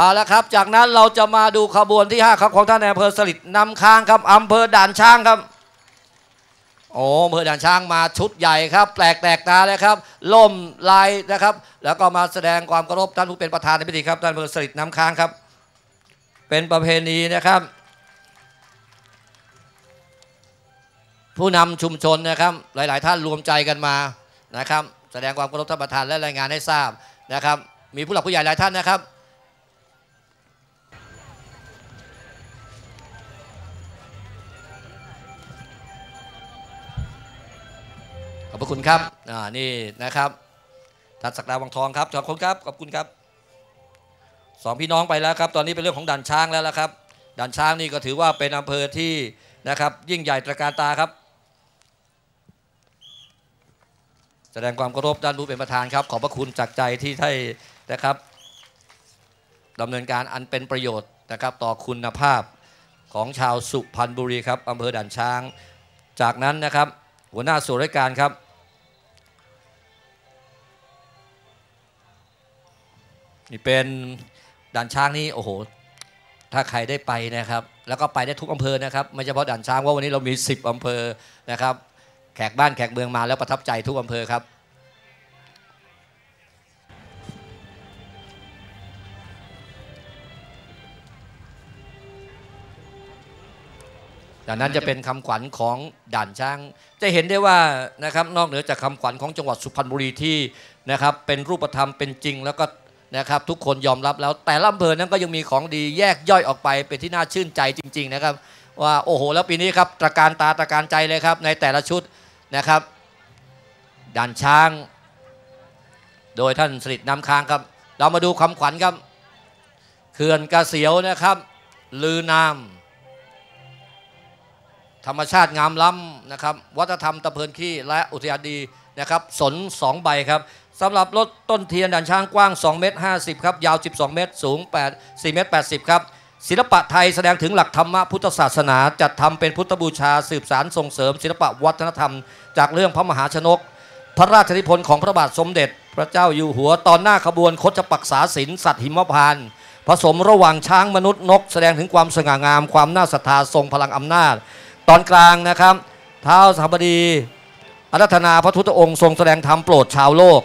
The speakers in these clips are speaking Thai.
เอาละครับ จากนั้นเราจะมาดูขบวนที่ 5 ครับของท่านนายอำเภอสลิดนำค้างครับอำเภอด่านช้างครับโอ้อำเภอด่านช้างมาชุดใหญ่ครับ แปลกแตกตาเลยครับล่มลายนะครับ แล้วก็มาแสดงความเคารพท่านผู้เป็นประธานในพิธีครับท่านอำเภอสลิดนำค้างครับ เป็นประเพณีนะครับ ผู้นำชุมชนนะครับ หลาย ๆ ท่านรวมใจกันมานะครับ แสดงความเคารพท่านประธานและรายงานให้ทราบนะครับ มีผู้หลักผู้ใหญ่หลายท่านนะครับ พระคุณครับอ่านี่นะครับท่านศักดาวังทองครับขอบคุณครับขอบคุณครับสองพี่น้องไปแล้วครับตอนนี้เป็นเรื่องของด่านช้างแล้วละครับด่านช้างนี่ก็ถือว่าเป็นอำเภอที่นะครับยิ่งใหญ่ตระการตาครับ แสดงความเคารพด้านผู้เป็นประธานครับ ขอบพระคุณจากใจที่ได้นะครับดำเนินการอันเป็นประโยชน์นะครับต่อคุณภาพของชาวสุพรรณบุรีครับอำเภอด่านช้าง จากนั้นนะครับ หัวหน้าส่วนราชการครับ นี่เป็นด่านช้างนี่โอ้โห ถ้าใครได้ไปนะครับ แล้วก็ไปได้ทุกอำเภอนะครับไม่เฉพาะด่านช้างว่าวันนี้เรามี 10อำเภอนะครับ แขกบ้านแขกเมืองมาแล้วประทับใจทุกอำเภอครับดังนั้นจะเป็นคำขวัญของด่านช้าง จะเห็นได้ว่านะครับนอกเหนือจากคำขวัญของจังหวัดสุพรรณบุรีที่นะครับเป็นรูปธรรมเป็นจริง แล้วก็ นะครับทุกคนยอมรับแล้วแต่ละอำเภอนั้นก็ยังมีของดีแยกย่อยออกไปเป็นที่น่าชื่นใจจริง ๆนะครับ ว่าโอ้โหแล้วปีนี้ครับตระการตาตระการใจเลยครับในแต่ละชุดนะครับด่านช้าง โดยท่านสริตน้ำค้างครับ เรามาดูคำขวัญครับเขื่อนกระเสียวนะครับ ลือนาม ธรรมชาติงามล้ำนะครับ วัฒนธรรมตะเพินขี้และอุทยานดีนะครับ สน2ใบครับ สำหรับรถต้นเทียนด่านช้างกว้าง 2 เมตร 50 ครับ ยาว 12 เมตร สูง 8 4 เมตร 80 ครับ ศิลปะไทยแสดงถึงหลักธรรมะพุทธศาสนา จัดทำเป็นพุทธบูชาสืบสารส่งเสริม ศิลปะวัฒนธรรม จากเรื่องพระมหาชนก พระราชนิพนธ์ของพระบาทสมเด็จ พระเจ้าอยู่หัวตอนหน้าขบวนคดปักษาศิลสัตว์หิมพานต์ผสมระหว่างช้างมนุษย์นก แสดงถึงความสง่างามความน่าศรัทธาทรงพลังอำนาจ ตอนกลางนะครับ เท้าสหบดีอารัธนาพระพุทธองค์ทรงแสดงธรรมโปรดชาวโลก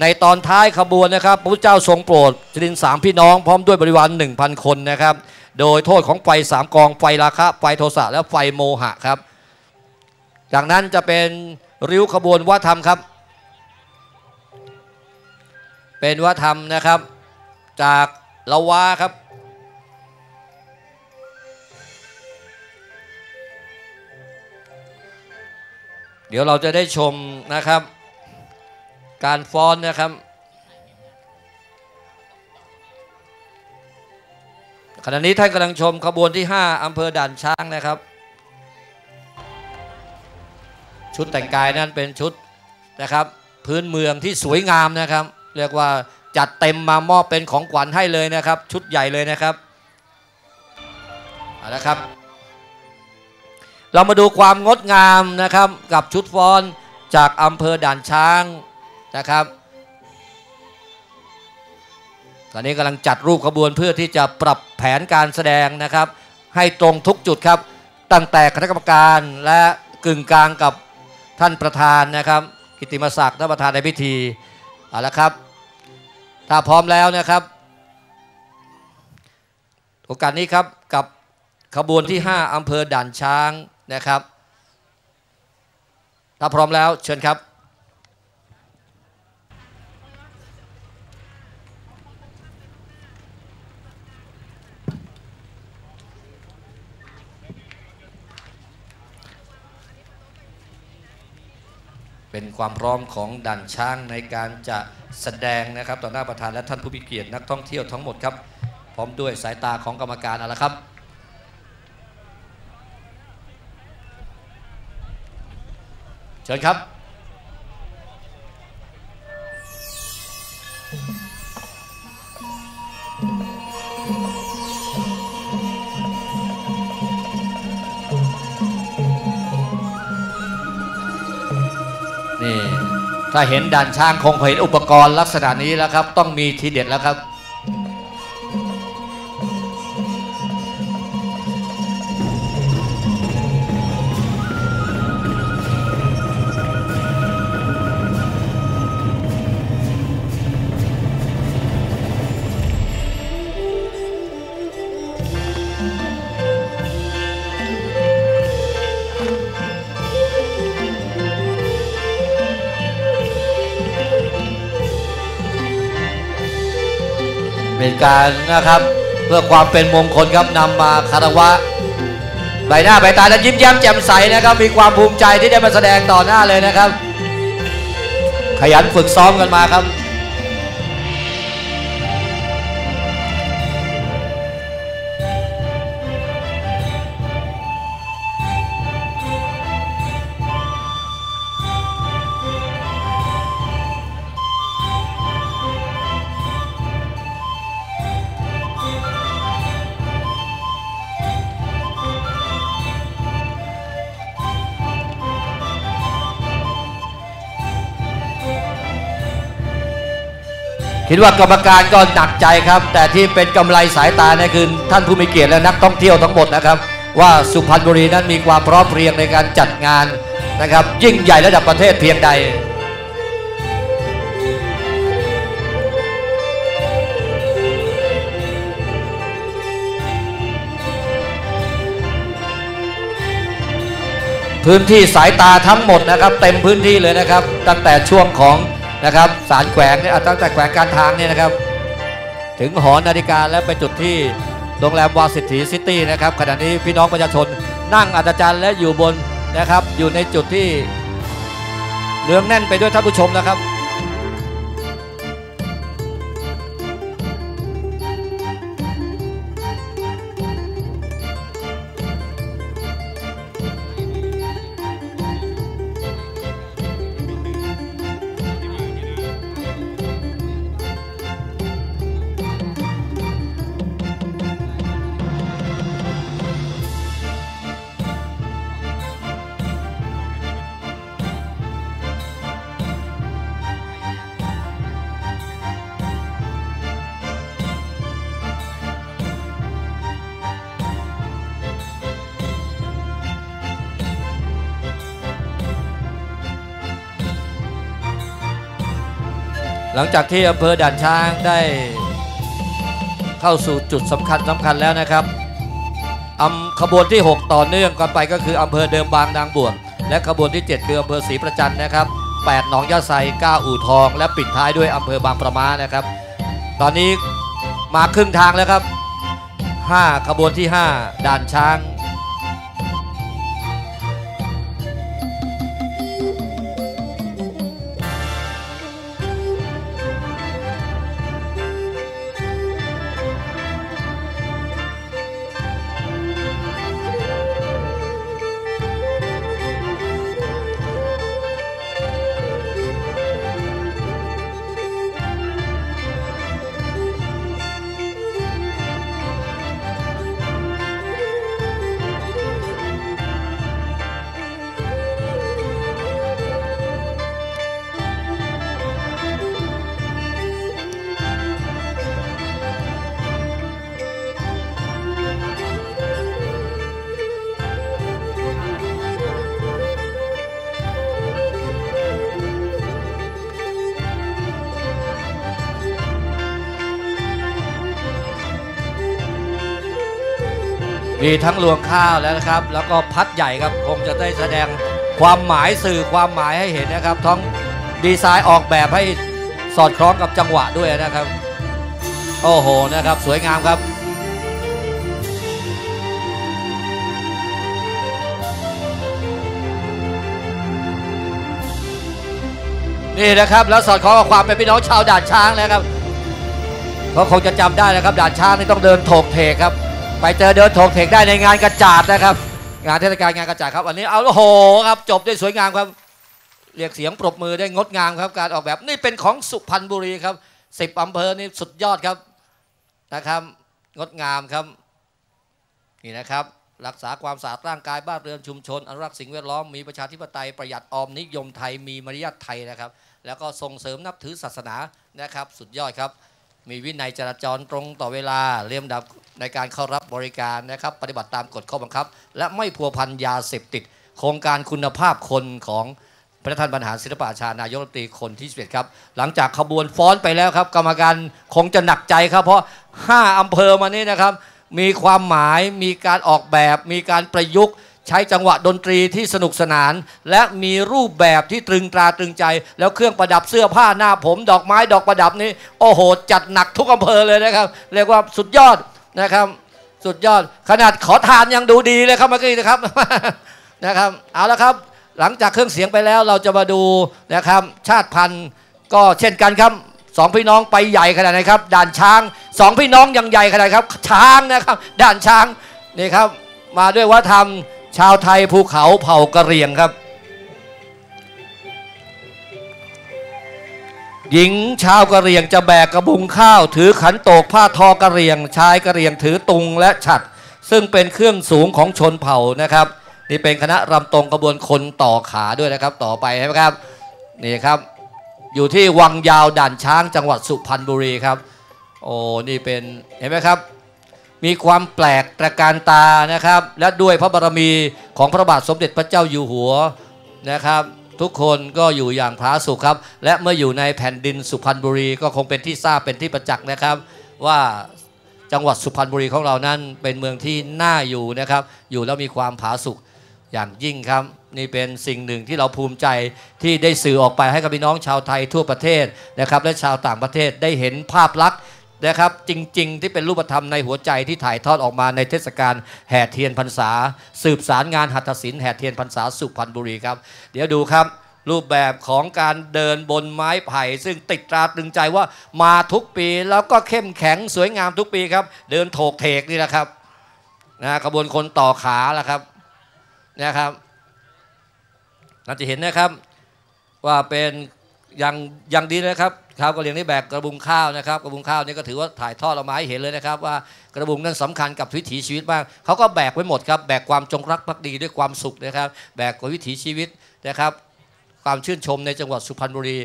ในตอนท้ายขบวนนะครับ พระพุทธเจ้าทรงโปรดจรินสามพี่น้องพร้อมด้วยบริวาร1,000 คนนะครับ โดยโทษของไฟสามกองไฟราคะ ไฟโทสะและไฟโมหะครับ จากนั้นจะเป็นริ้วขบวนวัฒนธรรมครับ เป็นวัฒนธรรมนะครับ จากละวาครับเดี๋ยวเราจะได้ชมนะครับ การฟ้อนนะครับ ขณะนี้ท่านกำลังชมขบวนที่ 5อำเภอด่านช้างนะครับ ชุดแต่งกายนั้นเป็นชุดนะครับ พื้นเมืองที่สวยงามนะครับ เรียกว่าจัดเต็มมามอบเป็นของขวัญให้เลยนะครับ ชุดใหญ่เลยนะครับเอาละครับ เรามาดูความงดงามนะครับกับชุดฟ้อนจากอำเภอด่านช้าง นะครับ ตอนนี้กำลังจัดรูปขบวนเพื่อที่จะปรับแผนการแสดงนะครับ ให้ตรงทุกจุดครับ ตั้งแต่คณะกรรมการและกึ่งกลางกับท่านประธานนะครับ กิติมศักดิ์ท่านประธานในพิธีเอาละครับ ถ้าพร้อมแล้วนะครับ โอกาสนี้ครับกับขบวนที่ 5 อำเภอด่านช้างนะครับ ถ้าพร้อมแล้วเชิญครับ เป็นความพร้อมของด่านช้างในการจะแสดงนะครับต่อหน้าประธานและท่านผู้มีเกียรตินักท่องเที่ยวทั้งหมดครับ พร้อมด้วยสายตาของกรรมการเอาละครับเชิญครับ ถ้าเห็นด่านช้างคงเห็นอุปกรณ์ลักษณะนี้แล้วครับ ต้องมีทีเด็ดแล้วครับ การนะครับ เพื่อความเป็นมงคลครับนำมาคารวะใบหน้าใบตาและยิ้มแย้มแจ่มใสนะครับ มีความภูมิใจที่ได้มาแสดงต่อหน้าเลยนะครับ ขยันฝึกซ้อมกันมาครับ คิดว่ากรรมการก็หนักใจครับ แต่ที่เป็นกำไรสายตาเนี่ยคือท่านผู้มีเกียรติและนักท่องเที่ยวทั้งหมดนะครับ ว่าสุพรรณบุรีนั้นมีความพร้อมเพรียงในการจัดงานนะครับ ยิ่งใหญ่ระดับประเทศเพียงใดพื้นที่สายตาทั้งหมดนะครับ เต็มพื้นที่เลยนะครับ ตั้งแต่ช่วงของ นะครับสารแขวงเนี่ยตั้งแต่แขวงการทางเนี่ยนะครับ ถึงหอนาฬิกาและไปจุดที่โรงแรมวาสิทธิซิตี้นะครับขณะนี้พี่น้องประชาชนนั่งอัศจรรย์และอยู่บนนะครับ อยู่ในจุดที่เรืองแน่นไปด้วยท่านผู้ชมนะครับ หลังจากที่อำเภอด่านช้างได้เข้าสู่จุดสำคัญสำคัญแล้วนะครับอำขบวนที่ 6 ต่อเนื่องกันไปก็คืออำเภอเดิมบางนางบวชและขบวนที่ 7 คืออำเภอศรีประจันนะครับ8หนองยาไซ9อู่ทอง และปิดท้ายด้วยอำเภอบางประมานะครับ ตอนนี้มาครึ่งทางแล้วครับ 5 ขบวนที่ 5 ด่านช้าง มีทั้งรวงข้าวแล้วนะครับ แล้วก็พัดใหญ่ครับคงจะได้แสดงความหมายสื่อความหมายให้เห็นนะครับทั้งดีไซน์ออกแบบให้สอดคล้องกับจังหวะด้วยนะครับ โอ้โหนะครับ สวยงามครับนี่นะครับแล้วสอดคล้องกับความเป็นพี่น้องชาวด่านช้างนะครับก็คงจะจำได้นะครับด่านช้างนี่ต้องเดินโถกเทครับ ไปเจอเดินโถกเทกได้ในงานกระจาดนะครับ งานเทศกาลงานกระจาดครับวันนี้เอาโหครับจบได้สวยงามครับเรียกเสียงปรบมือได้งดงามครับ การออกแบบนี่เป็นของสุพรรณบุรีครับสิบอำเภอนี่สุดยอดครับนะครับ งดงามครับนี่นะครับ รักษาความสะอาดร่างกายบ้านเรือนชุมชนอนุรักษ์สิ่งแวดล้อมมีประชาธิปไตยประหยัดออมนิยมไทยมีมารยาทไทยนะครับ แล้วก็ส่งเสริมนับถือศาสนานะครับ สุดยอดครับ มีวินัยจราจรตรงต่อเวลาเรียมดับในการเข้ารับบริการนะครับ ปฏิบัติตามกฎข้อบังคับ และไม่พัวพันยาเสพติด โครงการคุณภาพคนของพระท่านบรรหารศิลปอาชานายกรัฐมนตรีคนที่11ครับ หลังจากขบวนฟ้อนไปแล้วครับ กรรมการคงจะหนักใจครับ เพราะ 5 อำเภอมานี้นะครับ มีความหมายมีการออกแบบ มีการประยุกต์ ใช้จังหวะดนตรีที่สนุกสนาน และมีรูปแบบที่ตรึงตราตรึงใจ แล้วเครื่องประดับเสื้อผ้าหน้าผม ดอกไม้ดอกประดับนี้ โอ้โห จัดหนักทุกอำเภอเลยนะครับ เรียกว่าสุดยอดนะครับ สุดยอด ขนาดขอทานยังดูดีเลยครับเมื่อกี้นะครับนะครับเอาละครับ หลังจากเครื่องเสียงไปแล้วเราจะมาดูนะครับ ชาติพันธุ์ก็เช่นกันครับสองพี่น้องไปใหญ่ขนาดไหนครับ ด่านช้างสองพี่น้องยังใหญ่ขนาดไหนครับ ช้างนะครับ ด่านช้างนี่ครับ มาด้วยวัฒนธรรม ชาวไทยภูเขาเผ่ากะเหรี่ยงครับ หญิงชาวกะเหรี่ยงจะแบกกระบุงข้าว ถือขันโตกผ้าทอกะเหรี่ยง ชายกะเหรี่ยงถือตุงและฉัด ซึ่งเป็นเครื่องสูงของชนเผ่านะครับ นี่เป็นคณะรำตรงกระบวนคนต่อขาด้วยนะครับ ต่อไปใช่ไหมครับนี่ครับอยู่ที่วังยาวด่านช้างจังหวัดสุพรรณบุรีครับ โอ้ นี่เป็นเห็นไหมครับ มีความแปลกตระการตานะครับ และด้วยพระบารมีของพระบาทสมเด็จพระเจ้าอยู่หัวนะครับ ทุกคนก็อยู่อย่างผาสุกครับ และเมื่ออยู่ในแผ่นดินสุพรรณบุรีก็คงเป็นที่ทราบเป็นที่ประจักษ์นะครับ ว่าจังหวัดสุพรรณบุรีของเรานั้นเป็นเมืองที่น่าอยู่นะครับ อยู่แล้วมีความผาสุกอย่างยิ่งครับ นี่เป็นสิ่งหนึ่งที่เราภูมิใจที่ได้สื่อออกไปให้กับพี่น้องชาวไทยทั่วประเทศนะครับ และชาวต่างประเทศได้เห็นภาพลักษณ์ นะครับจริง ๆ ที่เป็นรูปธรรมในหัวใจที่ถ่ายทอดออกมาในเทศกาลแห่เทียนพรรษา สืบสารงานหัตถศิลป์แห่เทียนพรรษาสุพรรณบุรีครับ เดี๋ยวดูครับ รูปแบบของการเดินบนไม้ไผ่ ซึ่งติดตราตรึงใจว่ามาทุกปีแล้วก็เข้มแข็งสวยงามทุกปีครับ เดินโถกเทกนี่แหละครับนะขบวนคนต่อขาละครับนะครับเราจะเห็นนะครับว่าเป็น อย่างอย่างดีนะครับชาวกะเหรี่ยงนี่แบกกระบุงข้าวนะครับ กระบุงข้าวนี่ก็ถือว่าถ่ายทอดออกมาให้เห็นเลยนะครับ ว่ากระบุงนั้นสำคัญกับวิถีชีวิตมากเขาก็แบกไว้หมดครับแบกความจงรักภักดีด้วยความสุขนะครับ แบกกับวิถีชีวิตนะครับ ความชื่นชมในจังหวัดสุพรรณบุรี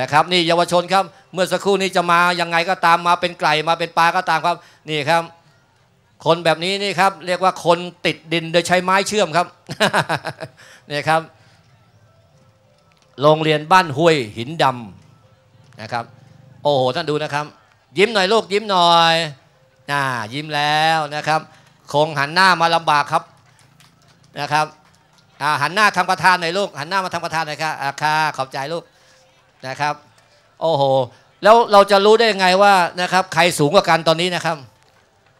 นะครับนี่เยาวชนครับเมื่อสักครู่นี้จะมายังไงก็ตามมาเป็นไก่มาเป็นปลาก็ตามครับนี่ครับ คนแบบนี้นี่ครับเรียกว่าคนติดดินโดยใช้ไม้เชื่อมครับนี่ครับ โรงเรียนบ้านห้วยหินดำนะครับ โอ้โหท่านดูนะครับ ยิ้มหน่อยลูกยิ้มหน่อยน่ายิ้มแล้วนะครับ คงหันหน้ามาลำบากครับนะครับอ่าหันหน้าทำประธานหน่อยลูกหันหน้ามาทำประธานหน่อยครับอาคาขอบใจลูกนะครับ โอ้โห แล้วเราจะรู้ได้ยังไงว่านะครับใครสูงกว่ากันตอนนี้นะครับ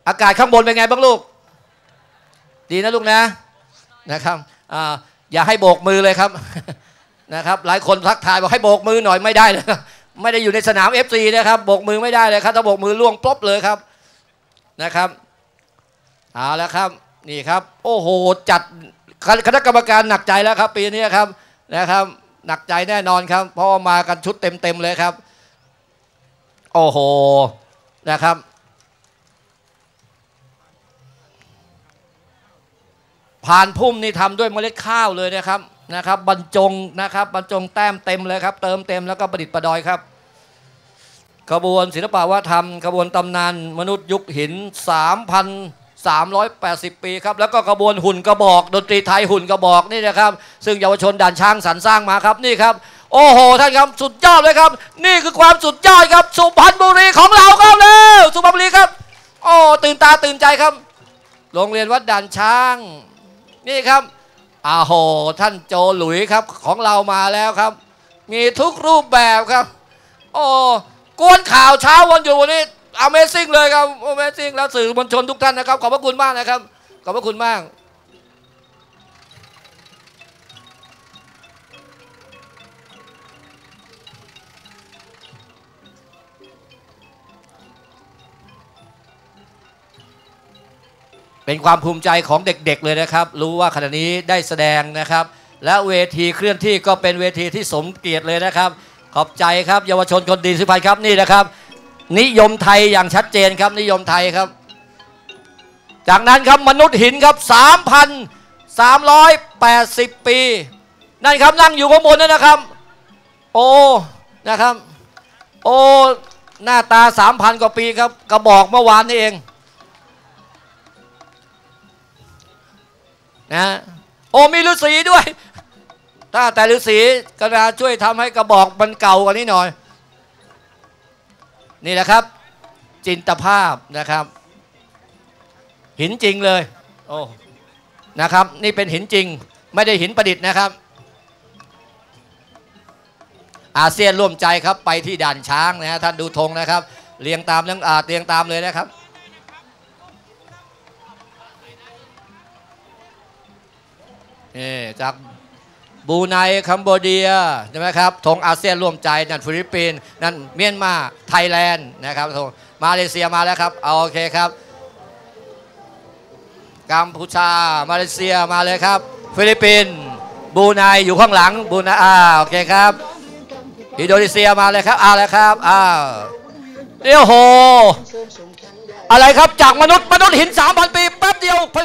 อากาศข้างบนเป็นไงบ้างลูก ดีนะลูกนะนะครับอ่าอย่าให้โบกมือเลยครับ นะครับหลายคนทักทายบอกให้โบกมือหน่อยไม่ได้เลยไม่ได้อยู่ในสนาม FC นะครับโบกมือไม่ได้เลยครับถ้าโบกมือล่วงปลบเลยครับนะครับเอาแล้วครับนี่ครับ โอ้โหจัดคณะกรรมการหนักใจแล้วครับ ปีนี้ครับนะครับหนักใจแน่นอนครับ เพราะว่ามากันชุดเต็มๆเลยครับ โอ้โหนะครับผ่านพุ่มนี่ทำด้วยเมล็ดข้าวเลยนะครับ นะครับบรรจงนะครับบรรจงแต้มเต็มเลยครับเติมเต็มแล้วก็ประดิษฐ์ประดอยครับขบวนศิลปวัฒนธรรมขบวนตำนานมนุษย์ยุคหิน 3,380 ปีครับแล้วก็ขบวนหุ่นกระบอก ดนตรีไทยหุ่นกระบอกนี่นะครับ ซึ่งเยาวชนด่านช้างสรรสร้างมาครับนี่ครับโอ้โหท่านครับสุดยอดเลยครับ นี่คือความสุดยอดครับสุพรรณบุรีของเราครับเร็วสุพรรณบุรีครับโอ้ตื่นตาตื่นใจครับ โรงเรียนวัดด่านช้าง นี่ครับ อาโห ท่านโจหลุยครับของเรามาแล้วครับ มีทุกรูปแบบครับ โอ้กวนข่าวเช้าวันอยู่วันนี้ Amazing เลยครับ Amazing แล้วสื่อมวลชนทุกท่านนะครับ ขอบพระคุณมากนะครับ ขอบพระคุณมาก เป็นความภูมิใจของเด็กๆเลยนะครับ รู้ว่าขณะนี้ได้แสดงนะครับ และเวทีเคลื่อนที่ก็เป็นเวทีที่สมเกียรติเลยนะครับ ขอบใจครับเยาวชนคนดีสุพรรณครับนี่นะครับ นิยมไทยอย่างชัดเจนครับนิยมไทยครับ จากนั้นครับมนุษย์หินครับ 3,380 ปี นั่นครับนั่งอยู่ข้างบนนั่นนะครับ โอ้นะครับ โอ้หน้าตา 3,000 กว่าปีครับกระบอกเมื่อวานนี่เอง นะโอ้มีฤาษีด้วย ถ้าแต่ฤาษีกรุณาช่วยทำให้กระบอกมันเก่ากว่านี้หน่อย นี่แหละครับ จินตภาพนะครับ หินจริงเลยโอ้นะครับ นี่เป็นหินจริงไม่ได้หินประดิษฐ์นะครับ อาเซียนร่วมใจครับไปที่ด่านช้างนะฮะท่านดูธงนะครับ เรียงตามเรื่องอาเรียงตามเลยนะครับ นี่จากบูไนคัมโบเดียใช่ไหมครับธงอาเซียนร่วมใจนั่นฟิลิปปินส์นั่นเมียนมาไทยแลนด์นะครับธงมาเลเซียมาแล้วครับเอาโอเคครับกัมพูชามาเลเซียมาเลยครับ ฟิลิปปินส์บูไนอยู่ข้างหลังบูไนอ่าโอเคครับอินโดนีเซียมาเลยครับเอาแล้วครับอ้าวเดี๋ยวโห อะไรครับจากมนุษย์มนุษย์หิน 3,000 ปีแปั๊บเดียวเป็น